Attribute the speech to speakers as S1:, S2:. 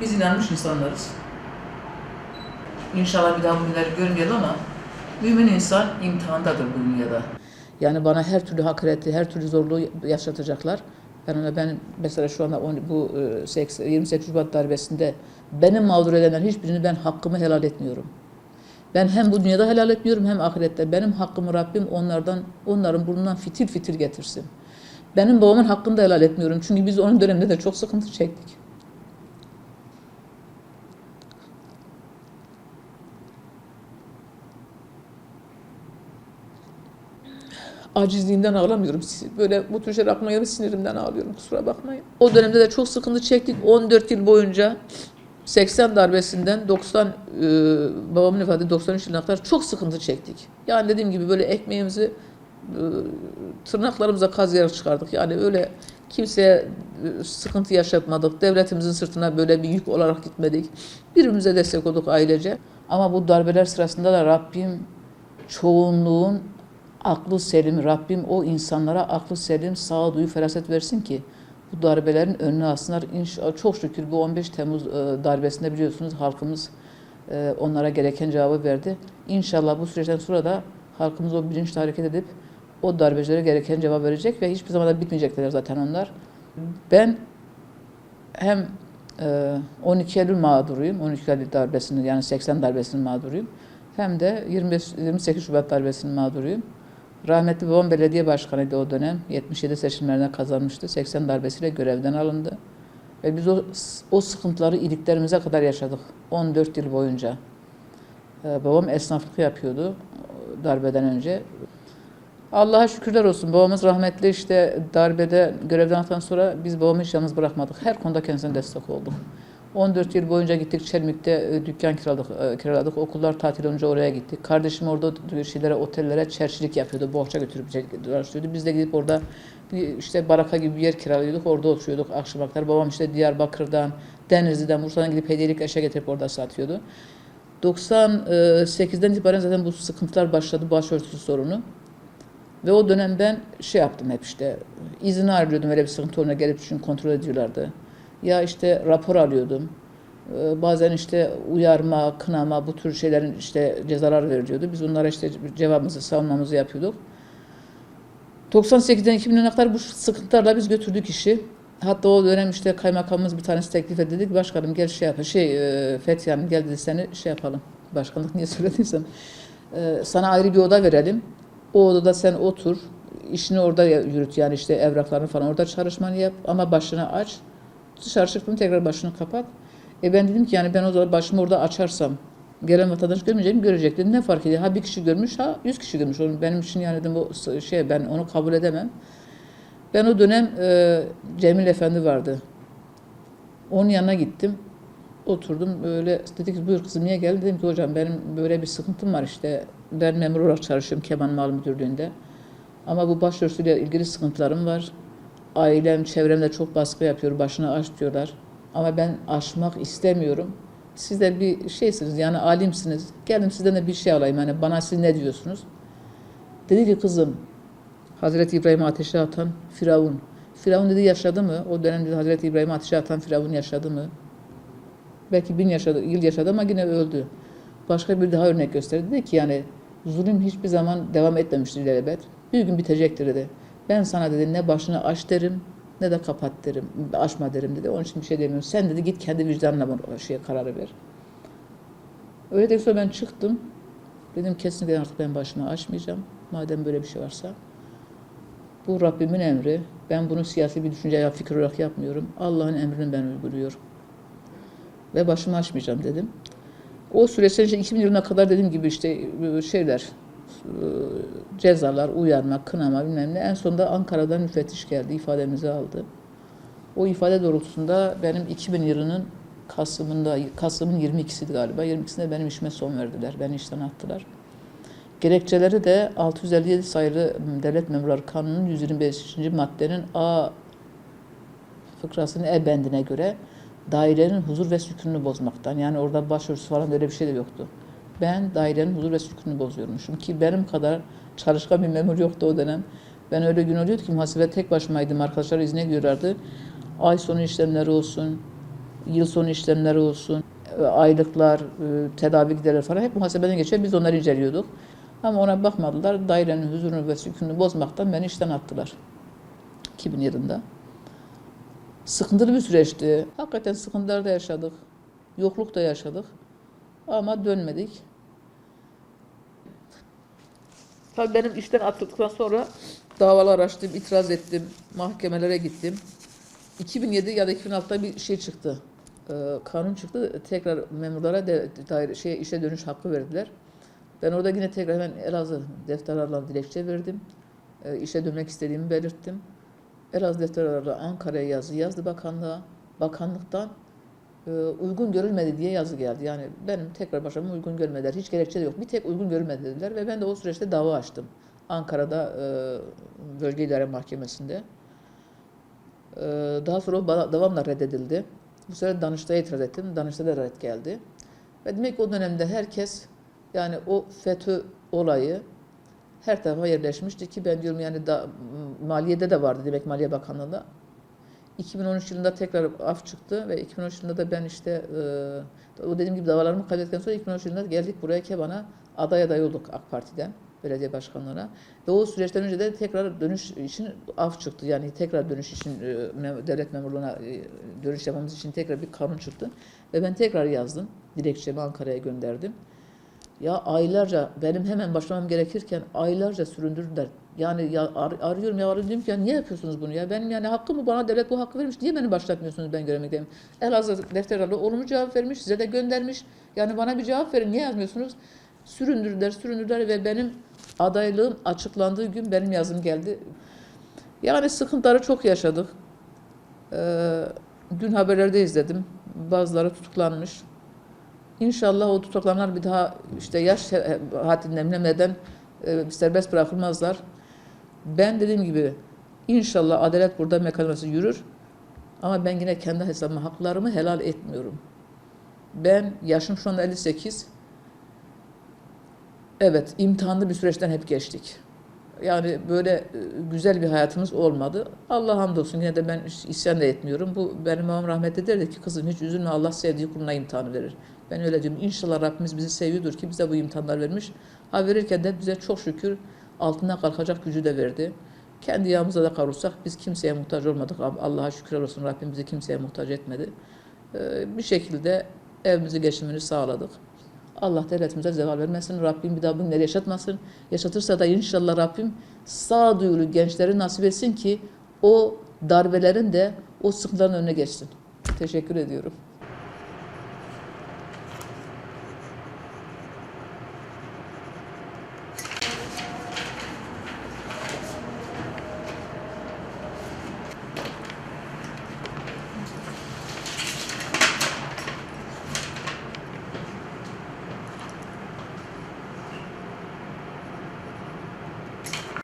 S1: Biz inanmış insanlarız. İnşallah bir daha bu günleri görmeyelim ama mümin insan imtihandadır bu dünyada. Yani bana her türlü hakareti, her türlü zorluğu yaşatacaklar. Ona ben mesela şu anda on- bu e, 80 28 Şubat darbesinde benim mağdur edenler hiçbirini ben hakkımı helal etmiyorum. Ben hem bu dünyada helal etmiyorum hem ahirette. Benim hakkımı Rabbim onlardan, onların burnundan fitil fitil getirsin. Benim babamın hakkını da helal etmiyorum. Çünkü biz onun döneminde de çok sıkıntı çektik. Acizliğimden ağlamıyorum. Böyle bu tür şeyler aklıma gelince sinirimden ağlıyorum. Kusura bakmayın. O dönemde de çok sıkıntı çektik. 14 yıl boyunca 80 darbesinden 90 e, babamın ifade 93 yılına kadar çok sıkıntı çektik. Yani dediğim gibi böyle ekmeğimizi e, tırnaklarımıza kazıyarak çıkardık. Yani öyle kimseye e, sıkıntı yaşatmadık. Devletimizin sırtına böyle bir yük olarak gitmedik. Birbirimize destek olduk ailece. Ama bu darbeler sırasında da Rabbim çoğunluğun aklı selim, Rabbim o insanlara aklı selim, sağduyu, feraset versin ki bu darbelerin önüne alsınlar. İnşallah çok şükür bu 15 Temmuz e, darbesinde biliyorsunuz halkımız e, onlara gereken cevabı verdi. İnşallah bu süreçten sonra da halkımız o bilinçle hareket edip o darbecilere gereken cevap verecek ve hiçbir zaman da bitmeyecekler zaten onlar. Ben hem e, 12 Eylül mağduruyum, 12 Eylül darbesinin yani 80 darbesinin mağduruyum. Hem de 25, 28 Şubat darbesinin mağduruyum. Rahmetli babam belediye başkanıydı o dönem. 77 seçimlerine kazanmıştı. 80 darbesiyle görevden alındı. Ve biz o, o sıkıntıları iliklerimize kadar yaşadık. 14 yıl boyunca. Ee, babam esnaflık yapıyordu darbeden önce. Allah'a şükürler olsun. Babamız rahmetli işte darbede görevden aldıktan sonra biz babamı hiç yalnız bırakmadık. Her konuda kendisine destek olduk. 14 yıl boyunca gittik Çelmik'te e, dükkan kiraladık, e, kiraladık. Okullar tatil olunca oraya gittik. Kardeşim orada şeylere, otellere çerçilik yapıyordu. Bohça götürüp dolaştırıyordu. Biz de gidip orada bir işte baraka gibi bir yer kiralıyorduk. Orada oturuyorduk akşam vakitler. Babam işte Diyarbakır'dan, Denizli'den, Bursa'dan gidip hediyelik eşya getirip orada satıyordu. 98'den itibaren zaten bu sıkıntılar başladı, başörtüsü sorunu. Ve o dönem ben şey yaptım hep işte, izin ayrılıyordum öyle bir sıkıntı olduğuna gelip çünkü kontrol ediyorlardı. Ya işte rapor alıyordum. Ee, Bazen işte uyarma, kınama bu tür şeylerin işte cezalar veriliyordu. Biz onlara işte cevabımızı, savunmamızı yapıyorduk. 98'den 2000'e kadar bu sıkıntılarla biz götürdük işi. Hatta o dönem işte kaymakamımız bir tanesi teklif edildik. Başkanım gel şey yap. Şey e, Fethi Hanım gel dedi seni şey yapalım. Başkanlık niye söylediysem. E, Sana ayrı bir oda verelim. O odada sen otur. işini orada yürüt yani işte evraklarını falan orada çalışmanı yap ama başını aç. Dışarı çıktın tekrar başını kapat. E ben dedim ki yani ben o zaman başımı orada açarsam gelen vatandaş görmeyecek mi? Görecek dedim. Ne fark ediyor? Ha bir kişi görmüş, ha yüz kişi görmüş. Onun benim için yani dedim o şey ben onu kabul edemem. Ben o dönem e, Cemil Efendi vardı. Onun yanına gittim. Oturdum böyle dedi ki buyur kızım niye geldin? Dedim ki hocam benim böyle bir sıkıntım var işte. Ben memur olarak çalışıyorum Keban Mal Müdürlüğü'nde. Ama bu başörtüsüyle ilgili sıkıntılarım var. Ailem, çevremde çok baskı yapıyor. Başına aç diyorlar. Ama ben aşmak istemiyorum. Siz de bir şeysiniz yani alimsiniz. Geldim sizden de bir şey alayım. Yani bana siz ne diyorsunuz? Dedi ki kızım Hazreti İbrahim'i ateşe atan Firavun. Firavun dedi yaşadı mı? O dönem dedi Hazreti İbrahim'i ateşe atan Firavun yaşadı mı? Belki bin yaşadı, yıl yaşadı ama yine öldü. Başka bir daha örnek gösterdi. Dedi ki yani zulüm hiçbir zaman devam etmemiştir ilelebet. Bir gün bitecektir dedi. Ben sana dedi ne başını aç derim ne de kapat derim. Açma derim dedi. Onun için bir şey demiyorum. Sen dedi git kendi vicdanına bu şeye kararı ver. Öyle dedikten sonra ben çıktım. Dedim kesinlikle artık ben başımı açmayacağım. Madem böyle bir şey varsa. Bu Rabbimin emri. Ben bunu siyasi bir düşünce ya fikir olarak yapmıyorum. Allah'ın emrini ben uyguluyorum. Ve başımı açmayacağım dedim. O süreçten işte 2000 yılına kadar dediğim gibi işte şeyler, cezalar, uyarma, kınama bilmem ne. En sonunda Ankara'dan müfettiş geldi, ifademizi aldı. O ifade doğrultusunda benim 2000 yılının Kasım'ında, Kasım'ın 22'siydi galiba. 22'sinde benim işime son verdiler. Beni işten attılar. Gerekçeleri de 657 sayılı Devlet Memurları Kanunu'nun 125. maddenin A fıkrasının E bendine göre dairenin huzur ve sükununu bozmaktan. Yani orada başvurusu falan öyle bir şey de yoktu. Ben dairenin huzur ve sükununu bozuyormuşum ki benim kadar çalışkan bir memur yoktu o dönem. Ben öyle gün oluyordu ki muhasebe tek başımaydım. Arkadaşlar izne gidiyorlardı. Ay sonu işlemleri olsun, yıl sonu işlemleri olsun, aylıklar, e, tedavi giderleri falan hep muhasebeden geçiyor. Biz onları inceliyorduk. Ama ona bakmadılar. Dairenin huzurunu ve sükununu bozmaktan beni işten attılar. 2000 yılında. Sıkıntılı bir süreçti. Hakikaten sıkıntılar da yaşadık. Yokluk da yaşadık. Ama dönmedik. Tabii benim işten atıldıktan sonra davalar açtım, itiraz ettim, mahkemelere gittim. 2007 ya da 2006'da bir şey çıktı. Ee, kanun çıktı. Tekrar memurlara de, dair, şey, işe dönüş hakkı verdiler. Ben orada yine tekrar hemen Elazığ defterlerle dilekçe verdim. Ee, işe dönmek istediğimi belirttim. Elazığ defterlerle Ankara'ya yazı yazdı bakanlığa. Bakanlıktan e, uygun görülmedi diye yazı geldi. Yani benim tekrar başlamam uygun görmediler. Hiç gerekçe de yok. Bir tek uygun görülmedi dediler ve ben de o süreçte dava açtım. Ankara'da e, Bölge İdare Mahkemesi'nde. E, daha sonra o bana- davam da reddedildi. Bu sefer Danıştay'a itiraz ettim. Danıştay'da da red geldi. Ve demek ki o dönemde herkes yani o FETÖ olayı her tarafa yerleşmişti ki ben diyorum yani da, maliyede de vardı demek Maliye Bakanlığı'nda. 2013 yılında tekrar af çıktı ve 2013 yılında da ben işte e, o dediğim gibi davalarımı kaybettikten sonra 2013 yılında geldik buraya Keban'a aday aday olduk AK Parti'den belediye başkanlığına. Ve o süreçten önce de tekrar dönüş için af çıktı. Yani tekrar dönüş için e, devlet memurluğuna e, dönüş yapmamız için tekrar bir kanun çıktı. Ve ben tekrar yazdım. Dilekçemi Ankara'ya gönderdim. Ya aylarca benim hemen başlamam gerekirken aylarca süründürdüler. Yani ya ar- arıyorum ya arıyorum ki niye yapıyorsunuz bunu ya? Benim yani hakkımı bana devlet bu hakkı vermiş. Niye beni başlatmıyorsunuz ben göremekteyim? Elazığ defterlerle olumlu cevap vermiş. Size de göndermiş. Yani bana bir cevap verin. Niye yazmıyorsunuz? Süründürdüler, süründürdüler ve benim adaylığım açıklandığı gün benim yazım geldi. Yani sıkıntıları çok yaşadık. Ee, dün haberlerde izledim. Bazıları tutuklanmış. İnşallah o tutuklananlar bir daha işte yaş haddinden neden e, serbest bırakılmazlar. Ben dediğim gibi inşallah adalet burada mekanizması yürür. Ama ben yine kendi hesabıma haklarımı helal etmiyorum. Ben yaşım şu anda 58. Evet, imtihanlı bir süreçten hep geçtik. Yani böyle e, güzel bir hayatımız olmadı. Allah hamdolsun yine de ben isyan da etmiyorum. Bu benim babam rahmetli derdi ki kızım hiç üzülme Allah sevdiği kuluna imtihanı verir. Ben öyle diyorum. İnşallah Rabbimiz bizi seviyordur ki bize bu imtihanlar vermiş. Ha verirken de bize çok şükür altına kalkacak gücü de verdi. Kendi yağımıza da kavrulsak biz kimseye muhtaç olmadık. Allah'a şükürler olsun Rabbim bizi kimseye muhtaç etmedi. Bir şekilde evimizi geçimini sağladık. Allah devletimize zeval vermesin. Rabbim bir daha bunları yaşatmasın. Yaşatırsa da inşallah Rabbim sağduyulu gençleri nasip etsin ki o darbelerin de o sıkıntıların önüne geçsin. Teşekkür ediyorum.